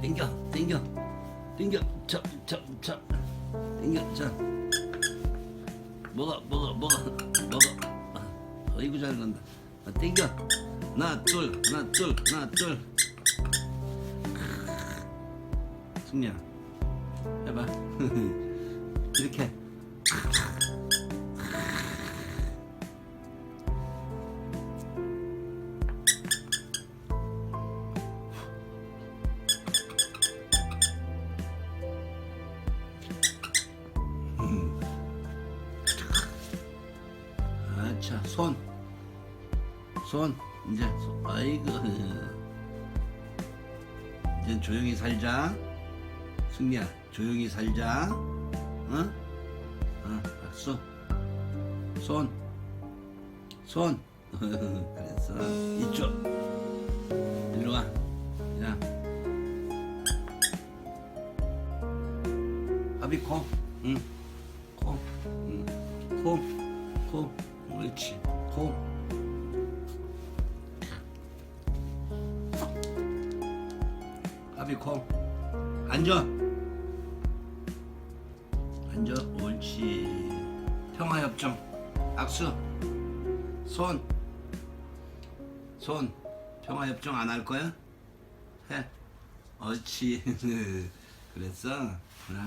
땡겨 땡겨. 땡겨 자자자. 땡겨 자. 먹어 먹어 먹어. 아, 어이구 잘 간다. 아, 땡겨. 하나 둘 하나 둘 하나 둘. 승리야. 해봐. 이렇게 아차 손. 손 이제 손. 아이고 이제 조용히 살자 승리야 조용히 살자 어? 어 박수 손 손. 그래서 이쪽 일로 와. 야. 아비 코. 응. 코. 응. 코. 코. 옳지. 코. 아비 코. 앉아. 앉아. 옳지. 평화협정. 악수. 손. 손. 평화협정 안 할 거야? 해. 옳지. 그랬어. 그래.